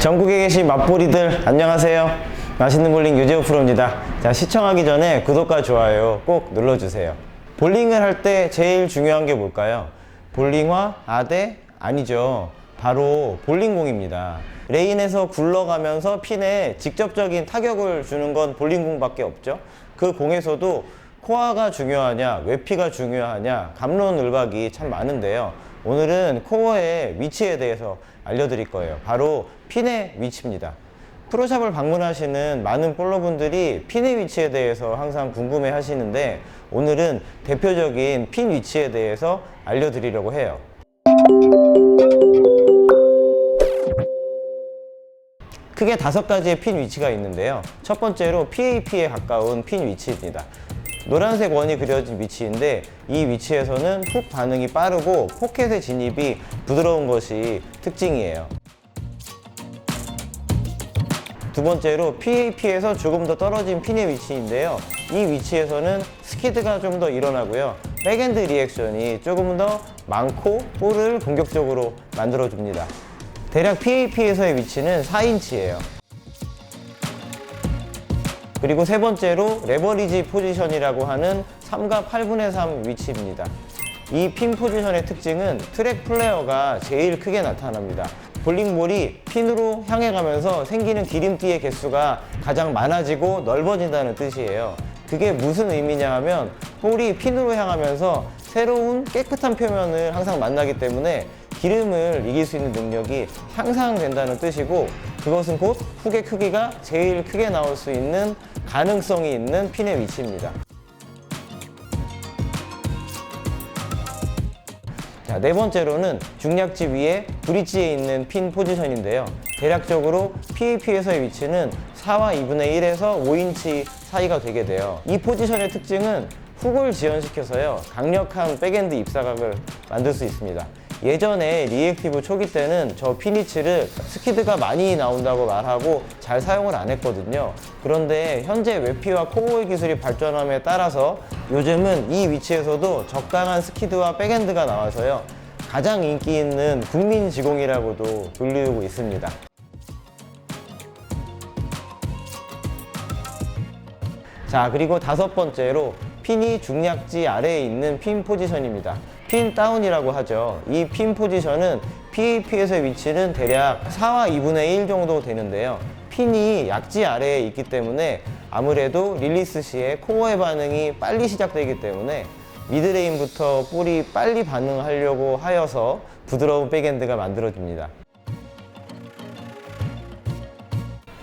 전국에 계신 맛보리들 안녕하세요. 맛있는 볼링 유재호 프로입니다. 자, 시청하기 전에 구독과 좋아요 꼭 눌러주세요. 볼링을 할 때 제일 중요한 게 뭘까요? 볼링화, 아대? 아니죠. 바로 볼링공입니다. 레인에서 굴러가면서 핀에 직접적인 타격을 주는 건 볼링공밖에 없죠. 그 공에서도 코어가 중요하냐, 외피가 중요하냐, 감론을박이 참 많은데요. 오늘은 코어의 위치에 대해서 알려드릴 거예요. 바로 핀의 위치입니다. 프로샵을 방문하시는 많은 볼러분들이 핀의 위치에 대해서 항상 궁금해 하시는데 오늘은 대표적인 핀 위치에 대해서 알려드리려고 해요. 크게 다섯 가지의 핀 위치가 있는데요. 첫 번째로 PAP에 가까운 핀 위치입니다. 노란색 원이 그려진 위치인데 이 위치에서는 훅 반응이 빠르고 포켓의 진입이 부드러운 것이 특징이에요. 두 번째로 PAP에서 조금 더 떨어진 핀의 위치인데요. 이 위치에서는 스키드가 좀 더 일어나고요. 백엔드 리액션이 조금 더 많고 볼을 공격적으로 만들어줍니다. 대략 PAP에서의 위치는 4인치예요. 그리고 세 번째로 레버리지 포지션이라고 하는 3과 8분의 3 위치입니다. 이 핀 포지션의 특징은 트랙 플레어가 제일 크게 나타납니다. 볼링볼이 핀으로 향해 가면서 생기는 기름띠의 개수가 가장 많아지고 넓어진다는 뜻이에요. 그게 무슨 의미냐 하면 볼이 핀으로 향하면서 새로운 깨끗한 표면을 항상 만나기 때문에 기름을 이길 수 있는 능력이 향상된다는 뜻이고 그것은 곧 훅의 크기가 제일 크게 나올 수 있는 가능성이 있는 핀의 위치입니다. 자, 네 번째로는 중략지 위에 브릿지에 있는 핀 포지션인데요. 대략적으로 PAP에서의 위치는 4와 2분의 1에서 5인치 사이가 되게 돼요. 이 포지션의 특징은 훅을 지연시켜서요. 강력한 백엔드 입사각을 만들 수 있습니다. 예전에 리액티브 초기 때는 저 피니치를 스키드가 많이 나온다고 말하고 잘 사용을 안 했거든요. 그런데 현재 웨피와 코어의 기술이 발전함에 따라서 요즘은 이 위치에서도 적당한 스키드와 백엔드가 나와서요. 가장 인기 있는 국민 지공이라고도 불리우고 있습니다. 자, 그리고 다섯 번째로 핀이 중략지 아래에 있는 핀 포지션입니다. 핀 다운이라고 하죠. 이 핀 포지션은 PAP에서의 위치는 대략 4와 2분의 1 정도 되는데요. 핀이 약지 아래에 있기 때문에 아무래도 릴리스 시에 코어의 반응이 빨리 시작되기 때문에 미드레인부터 볼이 빨리 반응하려고 하여서 부드러운 백엔드가 만들어집니다.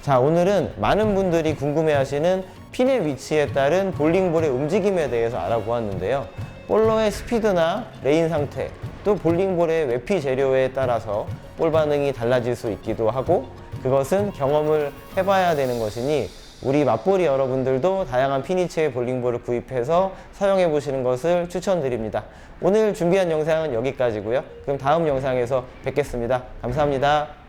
자, 오늘은 많은 분들이 궁금해하시는 핀의 위치에 따른 볼링볼의 움직임에 대해서 알아보았는데요. 볼러의 스피드나 레인 상태, 또 볼링볼의 외피 재료에 따라서 볼 반응이 달라질 수 있기도 하고 그것은 경험을 해봐야 되는 것이니 우리 맞볼이 여러분들도 다양한 피니치의 볼링볼을 구입해서 사용해 보시는 것을 추천드립니다. 오늘 준비한 영상은 여기까지고요. 그럼 다음 영상에서 뵙겠습니다. 감사합니다.